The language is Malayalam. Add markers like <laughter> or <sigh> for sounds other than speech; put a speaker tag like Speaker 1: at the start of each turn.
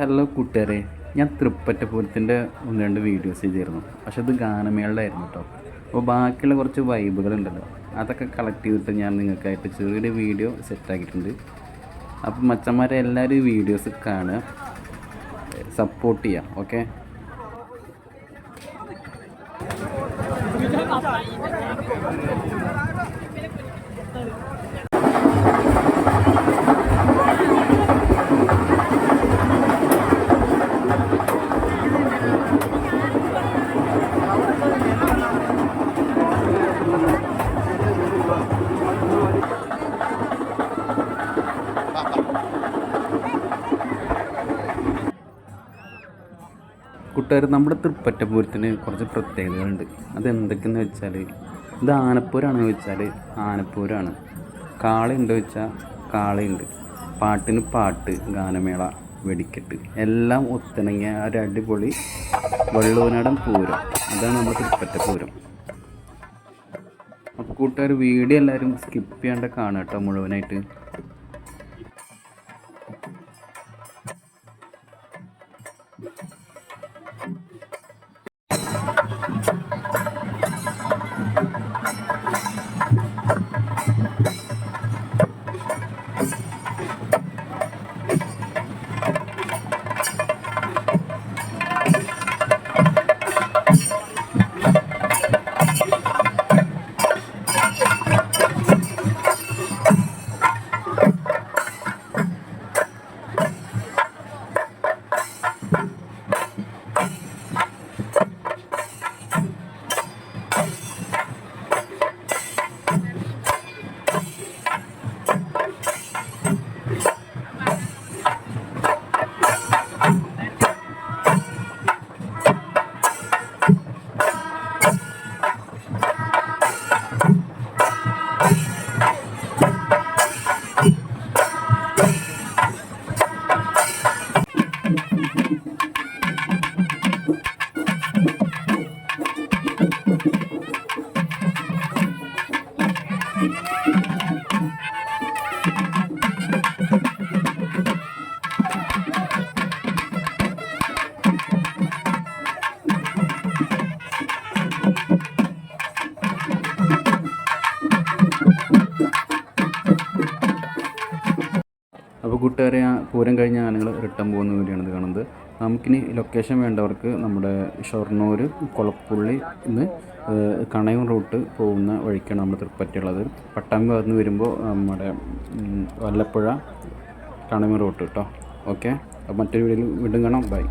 Speaker 1: ഹലോ കൂട്ടുകാരെ ഞാൻ തൃപ്പറ്റ പൂരത്തിന്റെ ഒന്ന് രണ്ട് വീഡിയോസ് ചെയ്തിരുന്നു. പക്ഷെ അത് ഗാനമേളായിരുന്നു കേട്ടോ അപ്പോൾ ബാക്കിയുള്ള കുറച്ച് വൈബുകളുണ്ടല്ലോ അതൊക്കെ കളക്ട് ചെയ്തിട്ട് ഞാൻ നിങ്ങൾക്കായിട്ട് ചെറിയൊരു വീഡിയോ സെറ്റാക്കിയിട്ടുണ്ട് അപ്പം മച്ചന്മാരെ എല്ലാവരും വീഡിയോസ് കാണുക. സപ്പോർട്ട് ചെയ്യുക ഓക്കെ കൂട്ടുകാർ നമ്മുടെ തൃപ്പറ്റ പൂരത്തിന് കുറച്ച് പ്രത്യേകതകളുണ്ട്. അതെന്തൊക്കെയെന്ന് വെച്ചാൽ ഇത് ആനപ്പൂരാണെന്ന് വെച്ചാൽ ആനപ്പൂരാണ്. കാളയുണ്ട് വെച്ചാൽ കാളയുണ്ട്. പാട്ടിന് പാട്ട് ഗാനമേള വെടിക്കെട്ട്. എല്ലാം ഒത്തിണങ്ങിയ ഒരു അടിപൊളി വെള്ളൂനാടൻ പൂരം. അതാണ് നമ്മുടെ തൃപ്പറ്റ പൂരം അപ്പോൾ കൂട്ടുകാർ വീഡിയോ എല്ലാവരും സ്കിപ്പ് ചെയ്യാണ്ട് കാണുക കേട്ടോ മുഴുവനായിട്ട്. Thank <laughs> you. കൂട്ടുകാരെ പൂരം കഴിഞ്ഞ ആനകൾ റിട്ടേൺ പോകുന്ന വീഡിയോയാണ് ഇത് കാണുന്നത്. നമുക്കിനി ലൊക്കേഷൻ വേണ്ടവർക്ക് നമ്മുടെ ഷൊർണൂർ കൊളപ്പുള്ളി നിന്ന് കണയൂർ റൂട്ട് പോകുന്ന വഴിക്കാണ് നമ്മൾ തൃപ്പറ്റുള്ളത് പട്ടാമ്പി ഭാഗത്ത് വരുമ്പോൾ നമ്മുടെ വല്ലപ്പുഴ കണയൂർ റൂട്ട് കേട്ടോ ഓക്കെ? അപ്പോൾ മറ്റൊരു വീഡിയോയിൽ വീണ്ടും കാണാം. ബൈ.